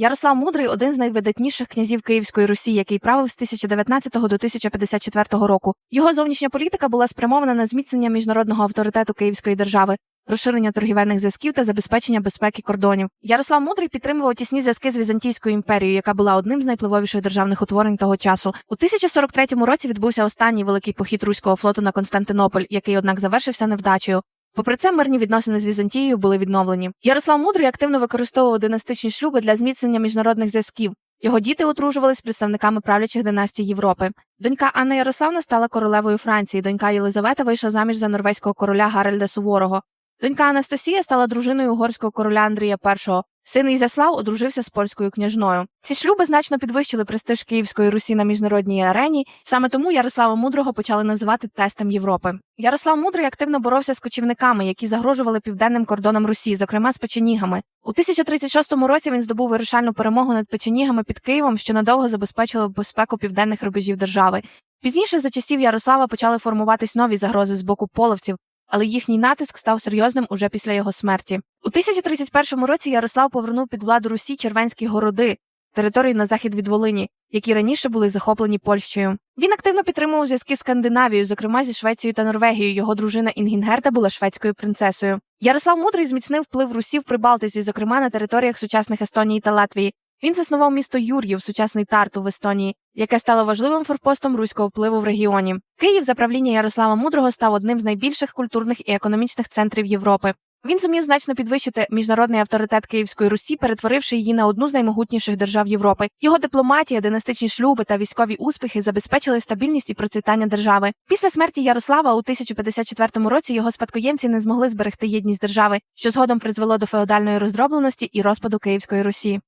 Ярослав Мудрий один з найвидатніших князів Київської Русі, який правив з 1019 до 1054 року. Його зовнішня політика була спрямована на зміцнення міжнародного авторитету Київської держави, розширення торгівельних зв'язків та забезпечення безпеки кордонів. Ярослав Мудрий підтримував тісні зв'язки з Візантійською імперією, яка була одним з найвпливовіших державних утворень того часу. У 1043 році відбувся останній великий похід руського флоту на Константинополь, який, однак, завершився невдачею. Попри це, мирні відносини з Візантією були відновлені. Ярослав Мудрий активно використовував династичні шлюби для зміцнення міжнародних зв'язків. Його діти одружувались представниками правлячих династій Європи. Донька Анна Ярославна стала королевою Франції. Донька Єлизавета вийшла заміж за норвезького короля Гаральда Суворого. Донька Анастасія стала дружиною угорського короля Андрія І. Син Ізяслав одружився з польською княжною. Ці шлюби значно підвищили престиж Київської Русі на міжнародній арені. Саме тому Ярослава Мудрого почали називати тестем Європи. Ярослав Мудрий активно боровся з кочівниками, які загрожували південним кордонам Русі, зокрема з печенігами. У 1036 році він здобув вирішальну перемогу над печенігами під Києвом, що надовго забезпечило безпеку південних рубежів держави. Пізніше за часів Ярослава почали формуватись нові загрози з боку половців, але їхній натиск став серйозним уже після його смерті. У 1031 році Ярослав повернув під владу Русі Червенські городи, території на захід від Волині, які раніше були захоплені Польщею. Він активно підтримував зв'язки з Скандинавією, зокрема зі Швецією та Норвегією. Його дружина Інгінгерта була шведською принцесою. Ярослав Мудрий зміцнив вплив Русі в Прибалтиці, зокрема на територіях сучасних Естонії та Латвії. Він заснував місто Юр'їв, сучасний Тарту в Естонії, яке стало важливим форпостом руського впливу в регіоні. Київ за правління Ярослава Мудрого став одним з найбільших культурних і економічних центрів Європи. Він зумів значно підвищити міжнародний авторитет Київської Русі, перетворивши її на одну з наймогутніших держав Європи. Його дипломатія, династичні шлюби та військові успіхи забезпечили стабільність і процвітання держави. Після смерті Ярослава у 1054 році його спадкоємці не змогли зберегти єдність держави, що згодом призвело до феодальної роздробленості і розпаду Київської Русі.